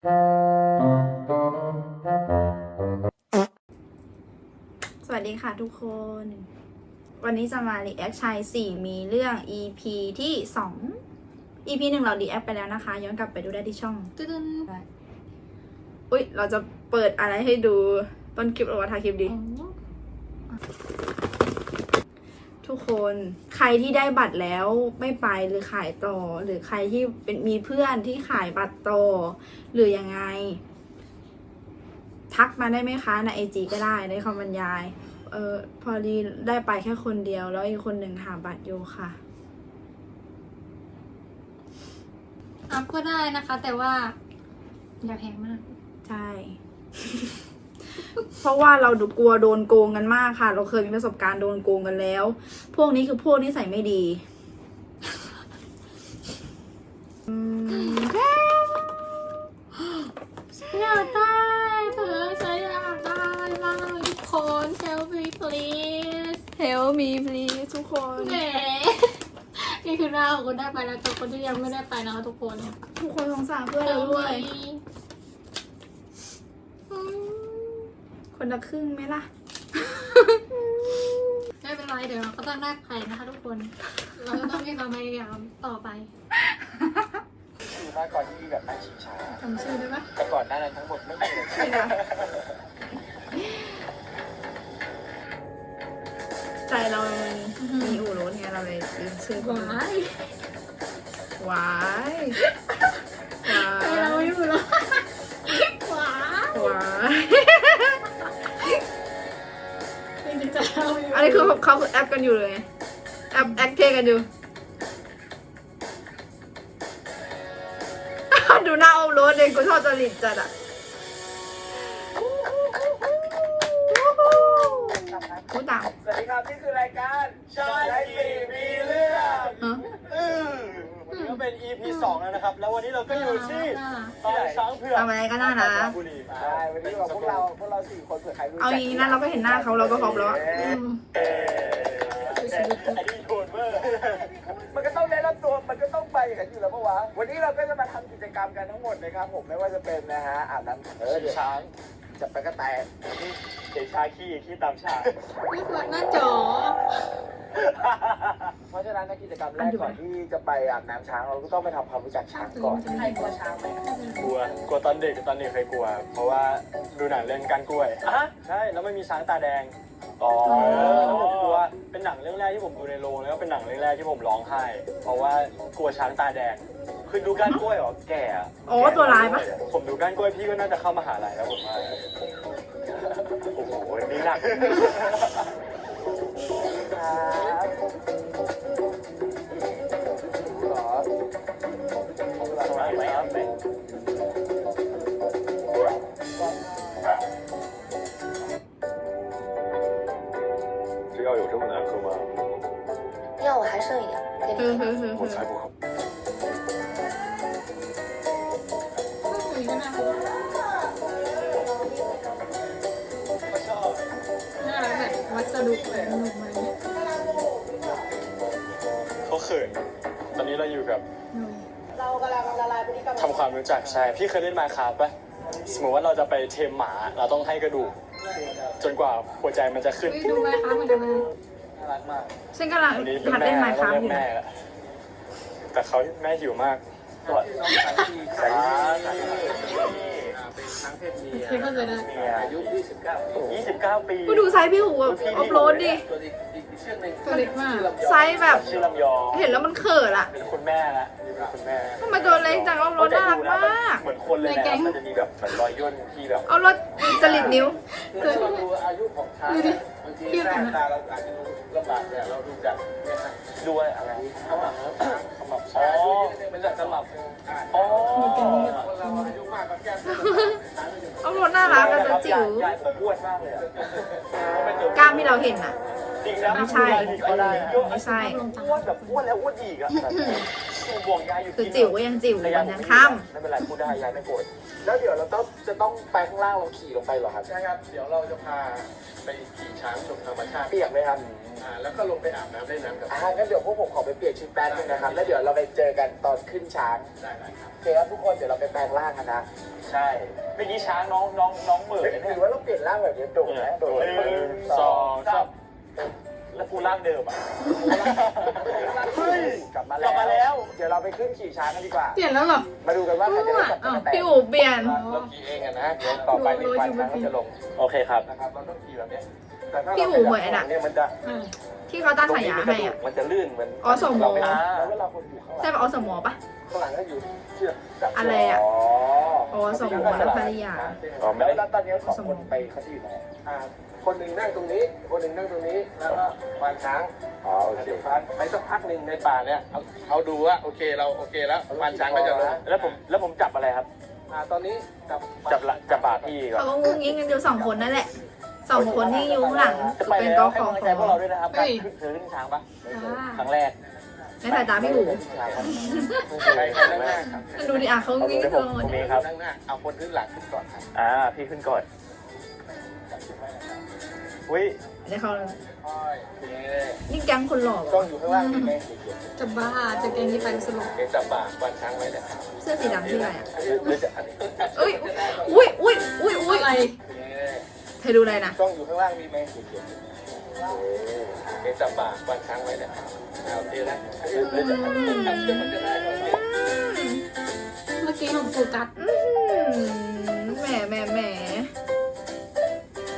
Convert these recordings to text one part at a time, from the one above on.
สวัสดีค่ะทุกคน วันนี้จะมารีแอคชายสี่มีเรื่อง EP ที่สอง EP หนึ่งเรารีแอคไปแล้วนะคะ ย้อนกลับไปดูได้ที่ช่องตึ้นอุ้ยเราจะเปิดอะไรให้ดูต้นคลิปหรือว่าท้ายคลิปดี ทุกคนใครที่ได้บัตรแล้วไม่ไปหรือขายต่อ หรือใครที่เป็นมีเพื่อนที่ขายบัตรต่อ หรือยังไง ทักมาได้ไหมคะในไอจีก็ได้ในคำบรรยาย เออพอดีได้ไปแค่คนเดียว แล้วอีกคนหนึ่งหาบัตรอยู่ค่ะ อัพก็ได้นะคะ แต่ว่าอย่าแพงมาก ใช่ เพราะว่าเราดูกลัวโดนโกงกันมากค่ะ เราเคยมีประสบการณ์โดนโกงกันแล้ว พวกนี้คือพวกนิสัยไม่ดีอืมอยากได้เธอฉันอยากได้มากเลยทุกคน help me please Help me please ทุกคนแหมนี่คือหน้าของคนได้ไปแล้วแต่คนที่ยังไม่ได้ไปนะคะทุกคน ทุกคนสงสารเพื่อนเราด้วย อืม คนละครึ่งไหมล่ะ ไม่เป็นไรเดี๋ยวเราก็ต้องได้ใครนะคะทุกคน เราก็ต้องมีความพยายามต่อไปคือมากก่อนที่แบบนั่งชิงช้าจำชื่อได้ไหมแต่ก่อนหน้านั้นทั้งหมดไม่มีเลยไม่นะใจเรามันมีอู่รถไงเราเลยลืมชื่อเขาว้ายว้าย เขาคือแอปกันอยู่เลยแอปแอคเทกันอยู่ ดูหน้าอมรถเลยกูชอบจริตจัดอะกูตามสวัสดีครับนี่คือรายการชายสี่มีเรื่องฮะอือวันนี้ก็เป็น EP สองแล้วนะครับ แล้ววันนี้เราก็อยู่ที่น่ารักตอนช้างเผือกทำอะไรก็น่ารักบุรีใช่วันนี้กับพวกเราพวกเราสี่คนเผื่อใครรู้จักเอาอย่างนี้นะเราก็เห็นหน้าเขาเราก็พร้อมแล้วอะอืม องไปอย่างนั้นอยู่แล้วปะวะวันนี้เราก็จะมาทำกิจกรรมกันทั้งหมดนะครับผมไม่ว่าจะเป็นนะฮะอาบน้ำเออเดี๋ยวช้างจับไปก็แตกเดี๋ยวชาขี้ขี้ตามชานี่เปิดหน้าจอ เพราะฉะนั้นในกิจกรรมแรกก่อนที่จะไปอาบน้ำช้างเราก็ต้องไปทำความรู้จักช้างก่อนใครกลัวช้างไหมกลัวกลัวตอนเด็กตอนเด็กเคยกลัว เพราะว่าดูหนังเรื่องก้านกล้วยอะใช่แล้วไม่มีช้างตาแดง อ๋อเออแล้วผมกลัวเป็นหนังเรื่องแรกที่ผมดูในโรงแล้วก็เป็นหนังเรื่องแรกที่ผมร้องไห้ เพราะว่ากลัวช้างตาแดง คือดูก้านกล้วยเหรอแก่อะโอ้ตัวร้ายปะ ผมดูก้านกล้วยพี่ก็น่าจะเข้ามหาลัยแล้วผมว่าโอ้โหนี่หนักหรอสวัสดีครับ 要我还剩一点，给 ฮึ 你。 ฮึฮึ 我才不喝。 คุยกันนะน่ารักแบบวัสดุแบบหนุ่มไหม เขาเขิน ตอนนี้เราอยู่กับ หนุ่ม ทำความรู้จักใช่ พี่เคยเล่นมาคาร์ปะสมมติว่าเราจะไปเทมหมา เราต้องให้กระดูก จนกว่าหัวใจมันจะขึ้น อุ๊ยดูไหมคะเหมือนกันเลย น่ารัก มากฉันกำลังอันนี้หัดเล่นไมค์คต้ราองฟอยู่เรียกแม่นะละแต่เขาแม่หิวมากตัวน้องชายที่ใส่เป็นช้างเพศเมียคิดว่าจะได้เมียอายุ 29 29 ปีกูดูไซส์พี่หูแบบอัพโหลดดิตัวอีกอีกเชือกหนึ่งตัวเล็กมากไซส์แบบชื่อลำยองเห็นแล้วมันเขินอะเป็นคุณแม่ละเป็น คุณแม่ทำไมตัวเล็กจังอัพโหลดน่ารักมากเหมือนคนเลยในแก๊นะงมันจะมีแบบเหมือนรอยย่นที่แบบเอารถจริตนิ้วคือเราดูอายุของช้างเนี่ยบางทีหน้าตาเราอาจจะดูลำบากเนี่ยเราดูจากเนี่ยนะด้วยอะไรเขาหมักแล้วขมับอ๋อ๋ออเป็นจากสมับอ๋อคนเราอายุมากก็แก้มอัพโหลดน่ารักอะแต่จิ๋วยายผมอ้วนมากเลยอะกล้ามที่เราเห็นอะจริงนะไม่ใช่เขาได้ไม่ใช่อ้วนแบบอ้วนแล้วอ้วนอีกอะ แบบบ่วงยายอยู่คือที่จิ๋วก็ยังจิ๋วอยู่วันยังค่ไม่เป็นไรพูดได้ยายไม่โกรธแล้วเดี๋ยวเราต้องจะต้องไปข้างล่างเราขี่ลงไปเหรอครับใช่ครับ เดี๋ยวเราจะพาไปขี่ช้างชมธรรมชาติเปียกไหมครับอ่าแล้วก็ลงไปอาบน้ำเล่นน้ำกับอ่างั้นเดี๋ยวพวกผมขอไปเปลี่ยนชุดแป๊บนึงนะครับแล้วเดี๋ยวเราไปเจอกันตอนขึ้นช้างได้เลยครับโอเคครับทุกคนเดี๋ยวเราไปแปลงร่างกันนะใช่เมื่อกี้ช้างน้องน้องน้องเหมือเฮ้ยนเนี่ยหรือว่าเราเปลี่ยนร่างแบบนี้โดดนะโดดหนึ่งสองสาม แล้วกูร่างเดิมอะเฮ้ยกลับมาแล้ว กลับมาแล้ว เดี๋ยวเราไปขึ้นขี่ช้างกันดีกว่า เปลี่ยนแล้วเหรอมาดูกันว่าใครจะได้จับตะำแตพี่นอู๋เปลี่ยน เราขี่เองอะนะเดี๋ยวต่อไปในควานช้างก็จะลงโอเคครับ นะครับ เราต้องขี่แบบเนี้ย แต่ถ้าพี่เราอู๋เหมือนอะเนี่ยมันจะอะที่เขาตั้งฉายาให้อะ มันจะลื่นเหมือนอ๋อสมมเราติไปอ่าแล้วเวลาคนอยู่ข้างหลังใช่ปะอสมอปะ ข้างหลังก็อยู่เชือกจับอะไรอะอ๋ออสมอและภรรยา อ๋อไม่แล้วได้ตอนนี้สองคนไปเขาที่อยู่ไหนอ่าคนหนึ่งนั่งตรงนี้ คนหนึ่งนั่งตรงนี้ แล้วก็ควานช้าง อ๋อโอเคเดี๋ยวควานไปสักพักหนึ่งในป่าเนี่ยเอาเอาดูว่าโอเคเราโอเคแล้วควานช้างก็จะลงแล้วผมแล้วผมจับอะไรครับ อ่าตอนนี้จับจับละจับบาพี่ก่อนเขาก็งุ้งงิ้งกันอยู่สองคนนั่นแหละ สองคนที่อยู่ข้างหลังจะคือไปเป็นแล้กวอให้ขอกำลังใจพวกเราด้วยนะครับการขึ้นเธอขึ้นช้างปะจ้าครั้งแรกในสายตาพี่อู๋ใครคนนั่งหน้าครับดูดิอะเขางุ้งงิ้งเดี๋ยวเธผมอผมมีครับนั่งหน้าเอาคนขึ้นหลังขึ้นก่อนครับอ่าพี่ขึ้นก่อนอุ้ยเดี๋ยวเขาค่อยโอเคนี่แก๊งคนหล่อกล้อว่ะงอยู่ข้างล่างมีไหมจะบ้าจะเกงนี้ไปสรุปเดี๋ยวจับบ่าควานช้างไว้เนี่ยเสื้อสีดำที่อะไรอะหรือจะอันนี้เอ้ยอุ้ยอุ้ยอุ้ยอุ้ยอะไรโอ เคเธอดูอะไรนะกล้องอยู่ข้างล่างมีไหมเดี๋ยวจับบ่าควานช้างไว้เนี่ยเอาโอเคนะหรือหรือจะอันนี้มันจะได้ไหมเมื่อกี้หนูโฟกัสอื้อหือแหมแหมแหม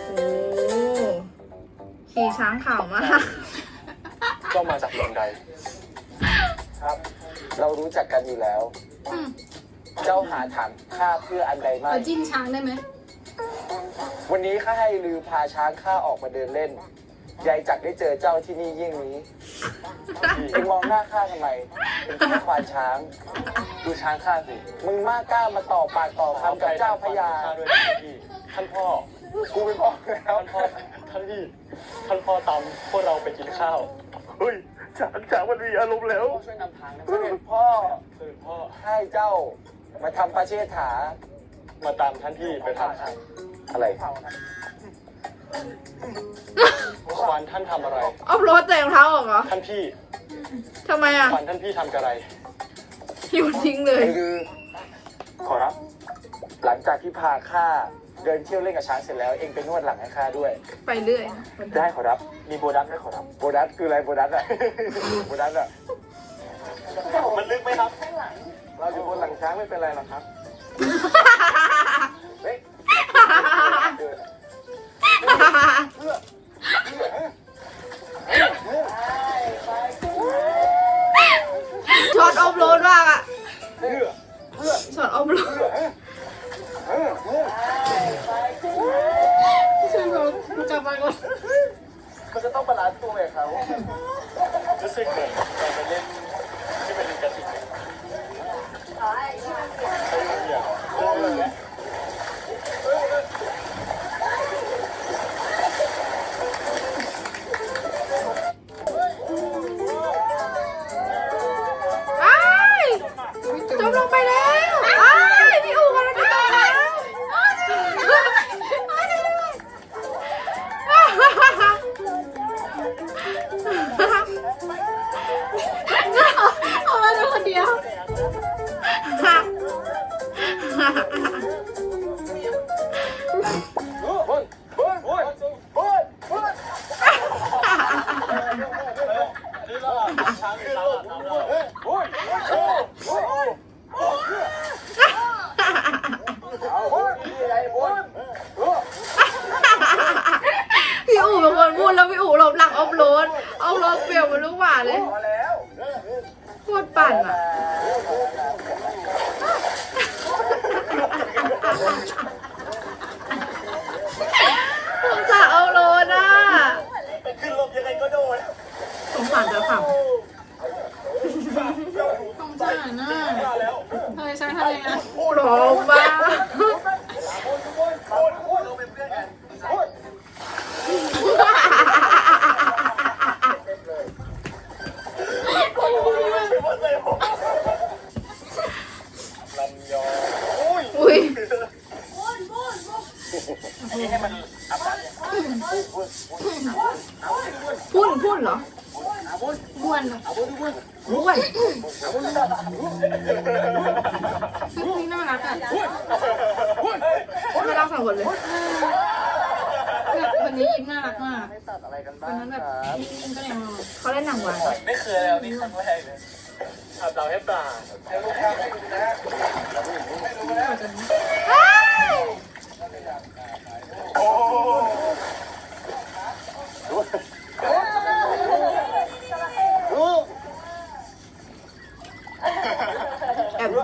โอ้ขี่ช้างขาวมากก็มาจากลงใดครับ เรารู้จักกันอยู่แล้ว อืมเจ้าหาถามข้าเพื่ออันใดไม่เราจิ้นช้างได้ไหม วันนี้ข้าให้ลือพาช้างข้าออกมาเดินเล่น ยายจักได้เจอเจ้าที่นี่ยิ่งนี้เอ็งมองหน้าข้าทำไมเป็นแค่ควานช้าง ดูช้างข้าสิ มึงมากล้ามาต่อปากต่อคำกับเจ้าพญาข้ด้วยพี่ท่านพ่อ กูเป็นพ่อแล้วท่านพ่อ ท่านพี่ท่านพ่อตามพวกเราไปกินข้าว เฮ้ยช้างช้างมันมีอารมณ์แล้วช่วยนำทางนะเสด็จพ่อเสด็จพ่อ ให้เจ้ามาทำประเชษฐา มาตามท่านพี่ไปทำ อะไรควานท่านทำอะไรเอารถแต่รองเท้าออกเหรอท่านพี่ทำไมอะควานท่านพี่ทำกระไร โยู่ทิ้งเลย คือ ขอรับ หลังจากที่พาข้าเดินเที่ยวเล่นกับช้างเสร็จแล้วเองไปนวดหลังให้ข้าด้วย ไปเรื่อย ได้ขอรับ มีโบนัสไหมขอรับ โบนัสคืออะไรโบนัสอะ โบนัสอะมันลึกไหมครับ เราอยู่บนหลังช้างไม่เป็นไรหรอกครับ เฮ้ย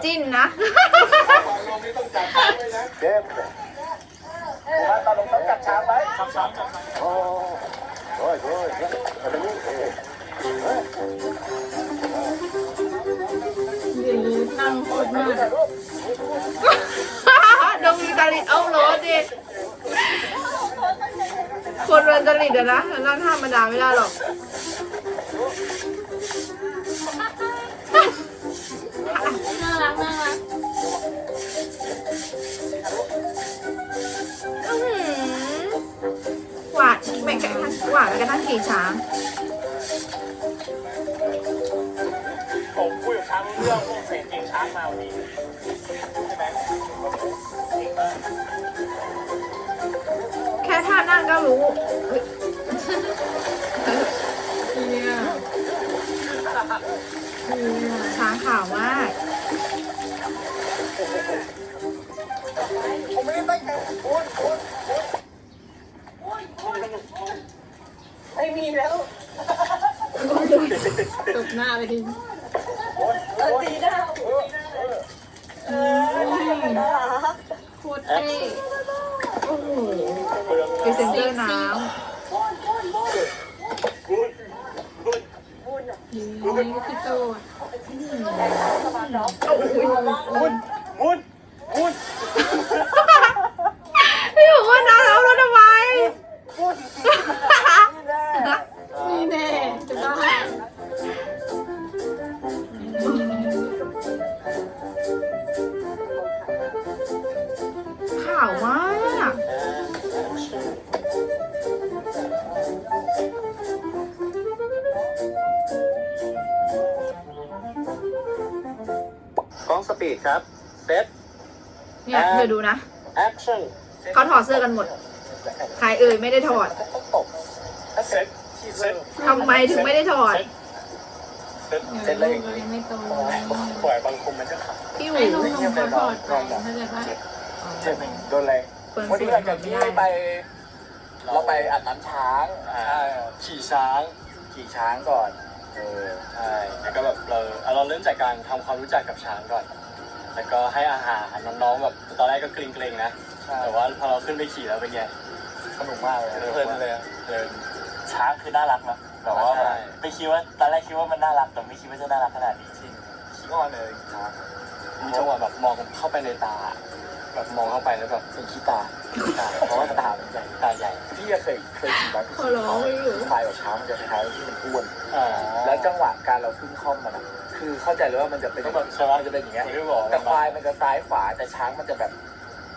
จิ้นนะลงนี่ต้องจับช้างไว้นะเกมมาตอนลงต้องจับช้างไว้ช้ำช้ำช้ำโอ้โอ้ยโอ้ยมาตรนี้เออเดี๋ยวนั่งโคตรมากถ่ายรูปดงมีกาลิเอาโรสดิคนเรนจริตอะนะนั่งธรรมดาไม่ได้หรอก หวานแม้กระทั่งขี่ช้างผมคุยกับช้างเรื่องพวกเศษกิ่งช้างมาวันนี้ ตบ เนี่ยเธอดูนะแอคชั่นเขาถอดเสื้อกันหมด ใครเอ่ยไม่ได้ถอดต้องตบเซ็ตเซ็ตทำไมถึงไม่ได้ถอดเซ็ตเดี๋ยวลูกเรายังไม่โตปล่อยบางคมมันก็ขาดพี่หให้มูนมนมเขาถอดไปเข้าใจปะเจ็บโดนอะไรเฟิร์นวันสนี้วหลัยงจากที่ไป เราไปอาบน้ำช้างอ่าขี่ช้าง ขี่ช้างก่อน เออ ใช่ แล้วก็แบบเราเอาเราเริ่มจากการทำความรู้จักกับช้างก่อน แล้วก็ให้อาหารน้องๆแบบตอนแรกก็เกรงๆนะใช่แต่ว่าพอเราขึ้นไปขี่แล้วเป็นไงสนุกมากเลยเพลินเลยอะเพลินช้างคือน่ารักนะแต่ว่าใช่ไม่คิดว่าตอนแรกคิดว่ามันน่ารักแต่ไม่คิดว่าจะน่ารักขนาดนี้จริงขี้อ้อนเลยช้างมีจังหวะแบบมองเข้าไปในตา แบบมองเข้าไปแล้วแบบเป็นขี้ตาขี้ตา เพราะว่าตามันใหญ่ตาใหญ่พี่ก็เคยเคยขี่บ้างขอร้องไม่อยู่ควายกับช้างมันจะคล้ายๆที่มันอ้วนอ่าแล้วจังหวะการเราขึ้นคล่อมมันอะคือเข้าใจเลยว่ามันจะเป็นต้องแบบใช่ปะมันจะเป็นอย่างเงี้ยคนที่บอกแต่ควายมันจะซ้ายขวาแต่ช้างมันจะแบบ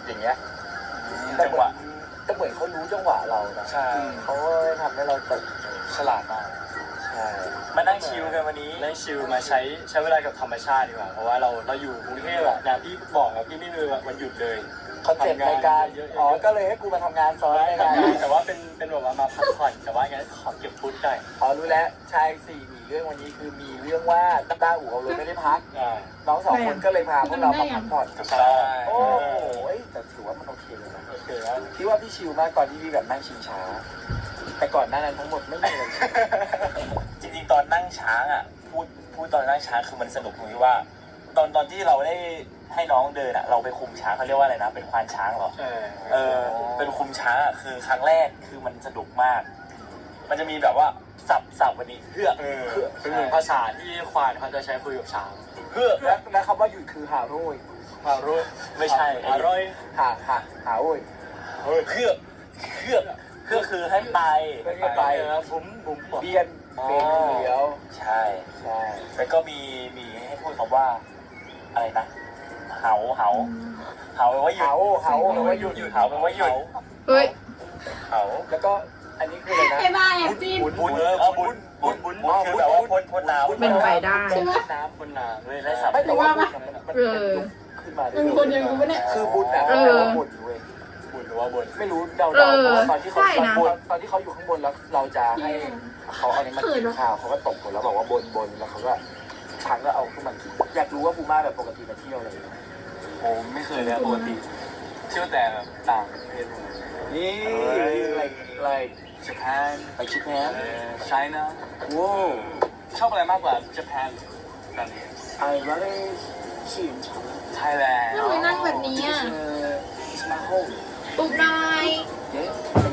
อย่างเงี้ยจังหวะแต่เหมือนเขารู้จังหวะเรานะใช่เขาก็เลยทำให้เราตกฉลาดมากใช่ มานั่งชิลกันวันนี้เล่นชิลมาใช้ใช้เวลากับธรรมชาติดีกว่า เพราะว่าเราเราอยู่กรุงเทพอะอย่างที่บอกอะพี่ไม่มีวันหยุดเลยคอนเซ็ปต์ในการเยอะๆอ๋อ ก็เลยให้กูมาทำงานซ้อนในทำงานงานแต่ว่าเป็นเป็นแบบว่ามาพักผ่อนแต่ว่างั้นขอเก็บฟุตหน่อยอ๋อรู้แล้วชายสี่มีเรื่องวันนี้คือมีเรื่องว่าต้าอู่เอารถไม่ได้พักอ่าน้องสองคนก็เลยพาพวกเรามาพักผ่อนใช่โอ้โหแต่ถือว่ามันโอเคเลยนะโอเคแล้วพี่ว่าพี่ชิลมากตอนที่พี่แบบนั่งชิงช้า แต่ก่อนหน้านั้นทั้งหมดไม่มีอะไรชิลจริงๆ ตอนนั่งช้างอะพูดพูดตอนนั่งช้างคือมันสนุกตรงที่ว่า ตอนตอนที่เราได้ให้น้องเดินอะ เราไปคุมช้างเขาเรียกว่าอะไรนะเป็นควานช้างเหรอใช่เออเป็นคุมช้างอะคือครั้งแรกคือมันสนุกมาก มันจะมีแบบว่าสับสับวันนี้เฮือกเออเป็นเหมือนภาษาที่ควานเขาจะใช้คุยกับช้างเฮือกแล้วแล้วคำว่าหยุดคือหาโรยมารุ่ยไม่ใช่อร่อยหาหาหาโอ้ยเฮือกเฮือกเฮือกคือให้ไปเพื่อที่จะไปนะบุ้มบุ้มเบียน เบนเหลียว ใช่ ใช่แล้วก็มีมีให้พูดคำว่า อะไรนะ เหาเหาเหาแปลว่าหยุดหาโอ้หาโอ้แปลว่าหยุดเหาแปลว่าหยุด เฮ้ยเขาแล้วก็อันนี้คืออะไรนะไอ้บ้าแอบจีนบุญบุบุญญเออบุญบุญบุญบุญคือแบบว่าพ่นพ่นน้ำเป็นไปได้ ใช่ไหม น้ำพ่นน้ำเลยได้สับไม่แต่ว่าบุญมันเออขึ้นมามันบุญยังไงวะเนี่ย คือบุญอะเออ แปลว่าบุญเว้ย บุญหรือว่าบนไม่รู้เดาเอๆอเพราะว่าตอนที่เขาใช่นะตอนตอนที่เขาอยู่ข้างบนแล้วเราจะให้ เขาเอานี้มากินข้าวเขาก็ตบหัวแล้วบอกว่าบนบนแล้วเขาก็ช้างก็เอาขึ้นมากินอยากรู้ว่าภูม่าแบบปกติมาเที่ยวอะไรอย่างเงี้ยผมไม่เคยเลยปกติเที่ยวแต่แบบต่างประเทศนี่ like like ญี่ปุ่นไปชิปแพนไชน่าว้าวชอบอะไรมากกว่าญี่ปุ่นตอนนี้ I really ชื่นชมไทยแลนด์ทำไมนั่งแบบนี้อะ It's my home อุบหน่อย yeah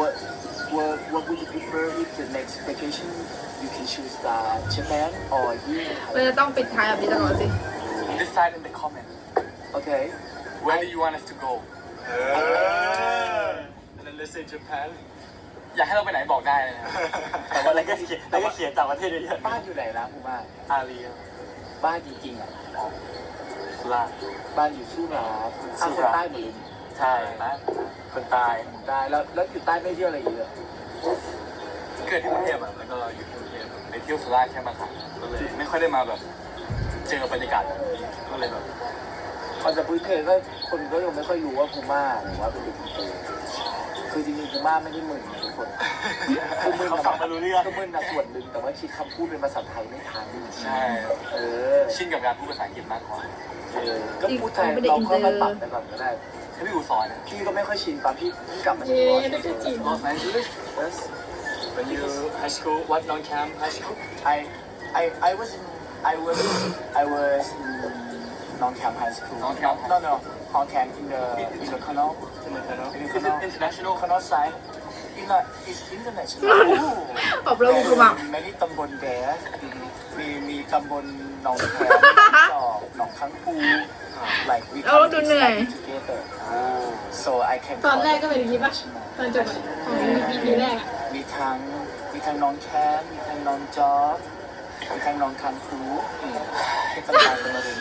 what what what would you prefer if the next vacation you can choose the Japan or you มันจะต้องปิดท้ายแบบนี้ตลอดสิ decide in the comment okay where do you want us to go เออ and then let's say Japan อยากให้เราไปไหนบอกได้เลยนะแต่ว่าอะไรก็เขียนแล้วก็เขียนต่างประเทศเยอะบ้านอยู่ไหนนะภูม่าๆอารีบ้านจริงๆอะสุราษฎร์บ้านอยู่สู้หนาสู้สู้หราใต้หมดเลย ใช่นะคนตายได้แล้วแล้วอยู่ใต้ไม่เที่ยวอะไรอีกเลยเกิดที่กรุงเทพอะแล้วก็อยู่ที่กรุงเทพไปเที่ยวสุราษฎร์แค่บางครั้งก็เลยไม่ค่อยได้มาแบบ เจอบรรยากาศแบบนี้ก็เลยแบบคอนเซ็ปต์พื้นเพก็คนก็ยังไม่ค่อยรู้ว่าภูม่าหรือว่าเป็นเด็กอินเตอร์คือจริงๆภูม่าไม่ได้มึนนะทุกคนคือมึนเขาฟังไม่รู้เรื่องคือมึนนะส่วนหนึ่งแต่ว่าคิดคำพูดเป็นภาษาไทยไม่ทันใช่เออชินกับการพูดภาษาอังกฤษมากกว่าเออก็พูดไทยเราค่อยๆปรับไปก่อนก็ได้ ให้พี่อูสอนนะพี่ก็ไม่ค่อยชินตอนพี่เพิ่งกลับมาเย้ที่ได้ก็จีน Los Angeles yes when you high school what non camp high school I I I was in I was I was in non camp high school Non camp no no non camp in the in the canal in the canal in is the it canal international canal side in the it's international ขอบเราคือแบบไม่ได้ตำบลแดมีมีตำบลหนองแขมจ อกหนองค้างปู like we เราดูเหนื่อย together so I can ตอนแรกก็เป็นอย่างนี้ป่ะ ตอนจบอะของ EP แรกอะมีทั้งมีทั้งน้องแคมมีทั้งน้องจอร์จมีทั้งน้องคังคูที่ต่างๆกันมาเลย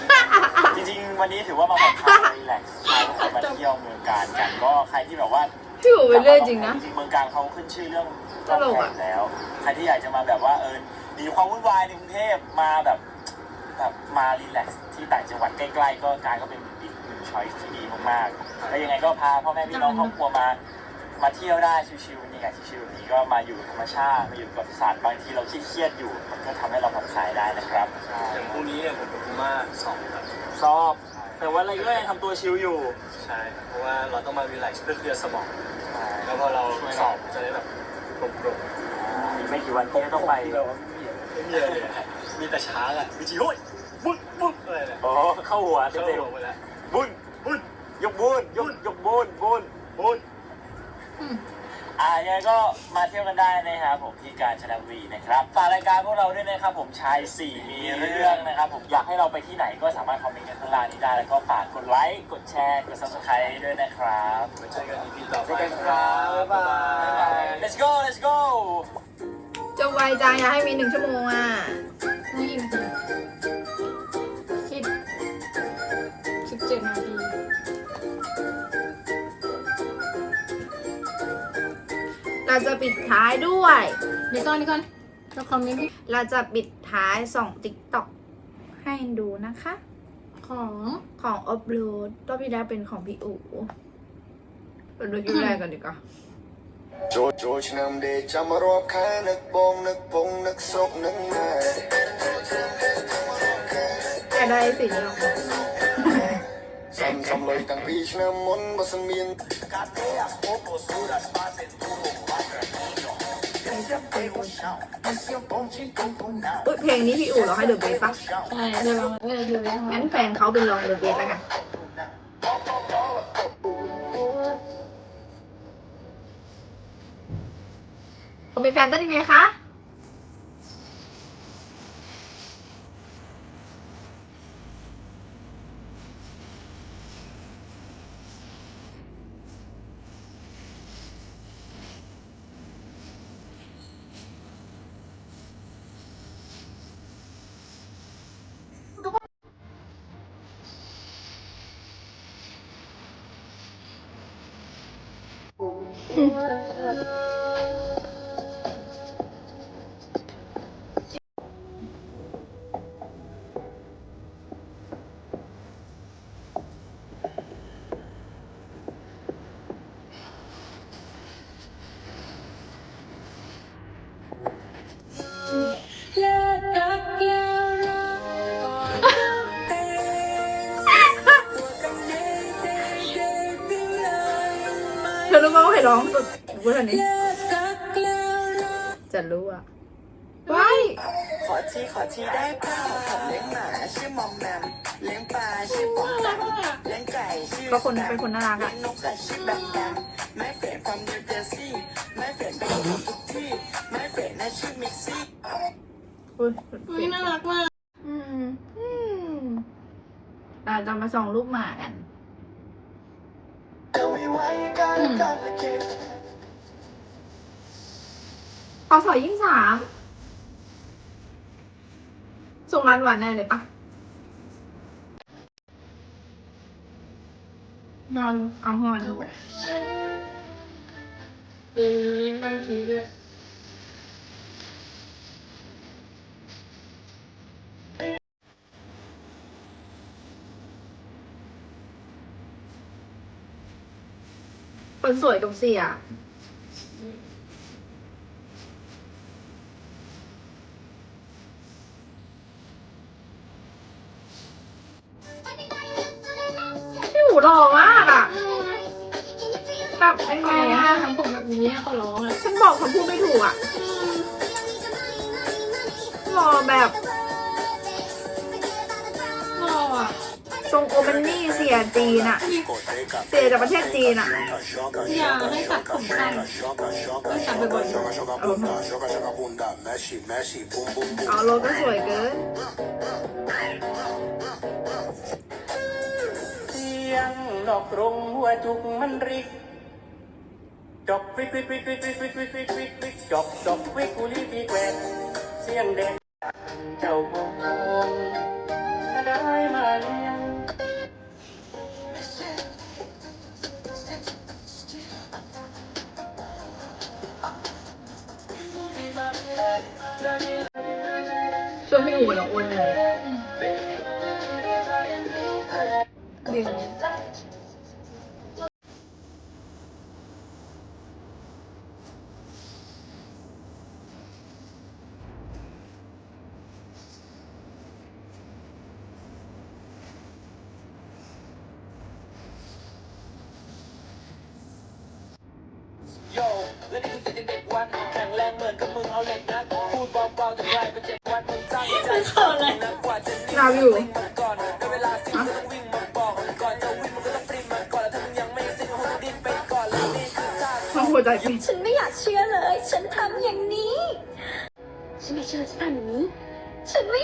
จริงๆ วันนี้ถือว่ามาผ่อนคลายรีแลกซ์พาทุกคนมาเที่ยวเมืองการกันก็ใครที่แบบว่าพี่อู๋ไปเรื่อยจริงนะ จริงๆเมืองการเขาขึ้นชื่อเรื่องตลกอะแข่งแล้ว ใครที่อยากจะมาแบบว่าเออหนีความวุ่นวายในกรุงเทพมาแบบ แบบมารีแลกซ์ที่ต่างจังหวัดใกล้ๆ ก็การก็เป็นอีกหนึ่งช้อยที่ดีมากๆแล้วยังไงก็พาพ่อแม่พี่น้องครอบครัวมา มาเที่ยวได้ชิวๆบรรยากาศชิวๆแบบนี้ก็มาอยู่กับธรรมชาติมาอยู่กับประวัติศาสตร์บางทีเราเครียดๆอยู่ มันก็ทำให้เราผ่อนคลายได้นะครับอย่างพรุ่งนี้เนี่ยผมกับคุณมาสองครับสอบ แต่ว่าเราก็ยังทำตัวชิลอยู่ ใช่ครับเพราะว่าเราต้องมารีแลกซ์เพื่อเคลียร์สมอง แล้วพอเราสอบจะได้แบบกลมอีกไม่กี่วันที่จะต้องไปที่เราว่าไม่มีอะไรๆไม่มีอะไรเลยอะมีแต่ช้างอะวิจิโอ้ย บุ๊ดบุ๊ดอะไรเนี่ยโอ้เข้าหัวเต็เข้ามหัวๆไปแล้วบุญบุญยกบุญยกยกบุญบุญบุญอ่ายังไงก็มาเที่ยวกันได้นะครับผมที่กาญจนบุรีนะครับฝากรายการพวกเราด้วยนะครับผมชายสี่มีเรื่องนะครับผมอยากให้เราไปที่ไหนก็สามารถคอมเมนต์กันข้างล่างนี้ได้แล้วก็ฝากกดไลค์กดแชร์กด subscribe ด้วยนะครับไว้เจอกัน EP ต่อไปเจอกันครับบ๊ายบาย let's go let's go จะไวจังอยากให้มีหนึ่งชั่วโมงอะ นี่ จะปิดท้ายด้วย เดี๋ยวก่อนเดี๋ยวก่อนเราคอมเมนต์ที่เราจะปิดท้ายส่องติ๊กต็อกให้ดูนะคะ ของของอัพโหลดรอบที่แล้วเป็นของพี่อู๋เราดูคลิปแรกกันดีกว่าโจโจชนำเดจำมารอบค่ายนึกบงนึกปงนึกซกนึกมาแต่ได้สีนี้ ออกมาซ้ำซ้ำลอยตั้งปีชนำมนต์บสมีนอุ้ยเพลงนี้พี่อู๋เราให้เดอะเบสปะใช่เดี๋ยวเราเออดูแล้วงั้นแฟนเขาเป็นรองเดอะเบสแล้วกันผมเป็นแฟนต้นยังไงคะ พูดอันนี้จะรู้อะว้ายขอทีขอทีได้เปล่าผมเลี้ยงหมาชื่อมอมแมมเลี้ยงปลาชื่อปอมแปมเลี้ยงไก่ชื่อก็คนเป็นคนน่ารักเลี้อะยงนกอะชื่อแบมแบมไม่เฟรนฟอร์มนิวเจอร์ซีย์ไม่เฟรนไปทุกที่ไม่เฟรนน่ะชื่อมิกซี่อุ้ยอุ้ยน่ารักมากอืมอืมเราจะมาส่องรูปหมากันจะไม่ไหวกันกันละเกม พอสอยยิ่งสามส่งงานหวานแน่เลยปะนอนเอาหัวดูอืมบางทีด้วยคนสวยกับเสีย นี้เขาร้องอะฉันบอกคำพูดไม่ถูกอะหล่อแบบหล่ออะทรงโอเปนนี่เสียจีนอะ เสียจากประเทศจีนอะ อย่าให้ตัดผมสั้นไม่ตัดบ่อยเออเอาโลก็สวยเกินเสียงดอกรงหัวจุกมันริก จอกวิกวิกวิกวิกวิกวิกวิกวิกวิกวิกจอกจอกวิกกุลีปีแกวนเสียงเด็กเจ้าคงถ้าได้มาเลี้ยงช่วงพี่หูน้องอ้วนเลย เหมือนกับมึงเอาเล็กนะพูดเบาๆจะกลายเป็นเจ็บวันมึงตั้งใจนะกว่าจะนาอยู่ก่อนในเวลาสิ่งต้องวิ่งมาบอกก่อนจะวิ่งมันก็ต้องปริมมาก่อนแล้วถ้ามึงยังไม่สิ้นหัวดิ้นไปก่อนแล้วนี่คือท่าหัวใจฉันไม่อยากเชื่อเลย ฉันทำอย่างนี้ ฉันไม่เชื่อฉันทำอย่างนี้ ฉันไม่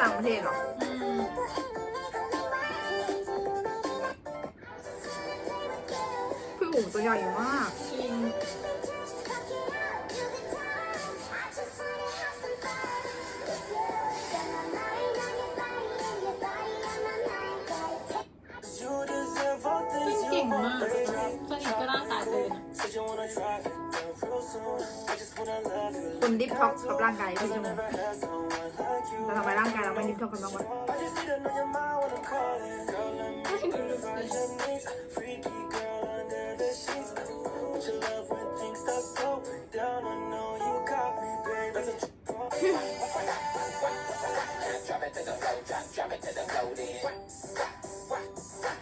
ต่างประเทศเหรออืมพี่หูตัวใหญ่มาก คนดิฟท็อกกับร่างกายพี่ชั่วโมงแต่ทำไมร่างกายเราไม่ดิฟท็อกกันบ้างวะ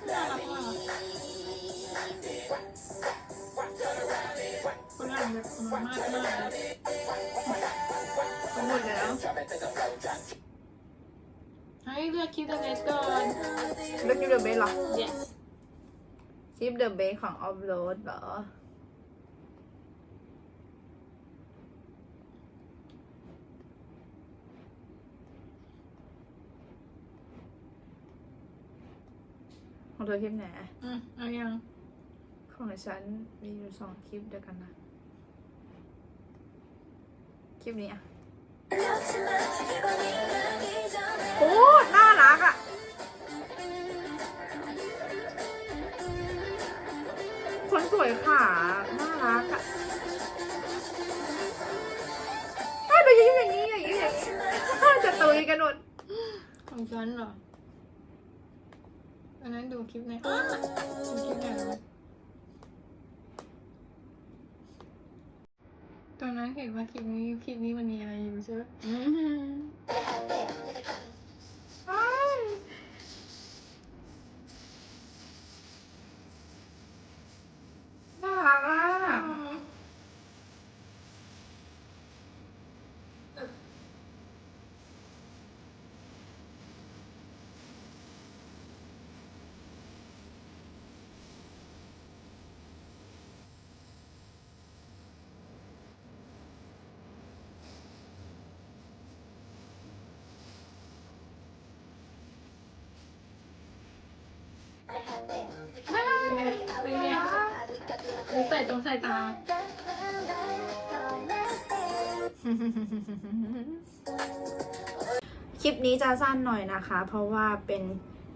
น่ารักมาก มากมากหมดแล้ว ให้เลือกคิดเดเนสก่อน เลือกยูเดอเบสหรอ yes คลิป The Base ของ Offroad เหรอของเธอคลิปไหน อืมเอายัง ของฉันมีอยู่สองคลิปเดียวกันนะ ลิปนี้อะโอ้น่ารักอะคนสวยขาน่ารักอะเอ้ยดูยิ้มอย่างนี้อย่างนี้อย่างนี้จะตุยกันหมดของฉันเหรออันนั้นดูคลิปไหนอ้าดูคลิปไหนวะต อนนั้นเห็นว่าคลิปนี้คลิปนี้มันมีอะไรอยู่ใช่ไหมอืมน่ารักอะ เป็นไงดูใส่ตรงใส่ตา คลิปนี้จะสั้นหน่อยนะคะ เพราะว่าเป็น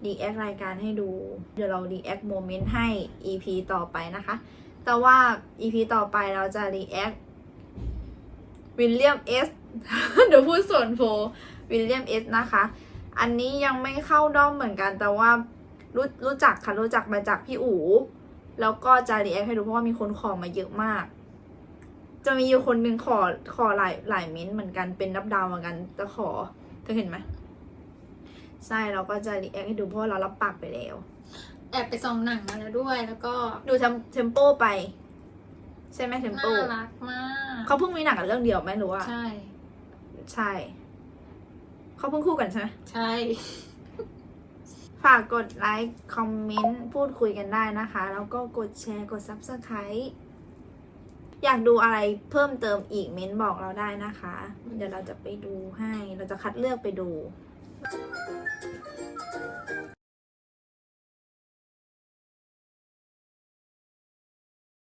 react รายการให้ดู เดี๋ยวเรา react moment ให้ EP ต่อไปนะคะ แต่ว่า EP ต่อไปเราจะ react วิลเลียม S เดี๋ยวพูดส่วนโฟวิลเลียม S นะคะ อันนี้ยังไม่เข้าด้อมเหมือนกันแต่ว่า รู้รู้จักค่ะรู้จักมาจากพี่อู๋แล้วก็จะ react ให้ดูเพราะว่ามีคนขอมาเยอะมาก จะมีอยู่คนหนึ่งขอขอหลายหลายเม้นต์เหมือนกันเป็นนับดาวเหมือนกันจะขอเธอเห็นไหมใช่เราก็จะ react ให้ดูเพราะว่าเรารับปากไปแล้ว แอบไปส่องหนังมาแล้วด้วยแล้วก็ดูเทมเทมโปไป ใช่ไหมเทมโปน่ารักมากเขาเพิ่งมีหนังกันเรื่องเดียวไหมหรือว่าใช่ ใช่เขาเพิ่งคู่กันใช่ไหมใช่ ฝากกดไลค์ คอมเมนต์ พูดคุยกันได้นะคะ แล้วก็กดแชร์ กด Subscribe อยากดูอะไรเพิ่มเติมอีกเม้นต์บอกเราได้นะคะ เดี๋ยวเราจะไปดูให้ เราจะคัดเลือกไปดู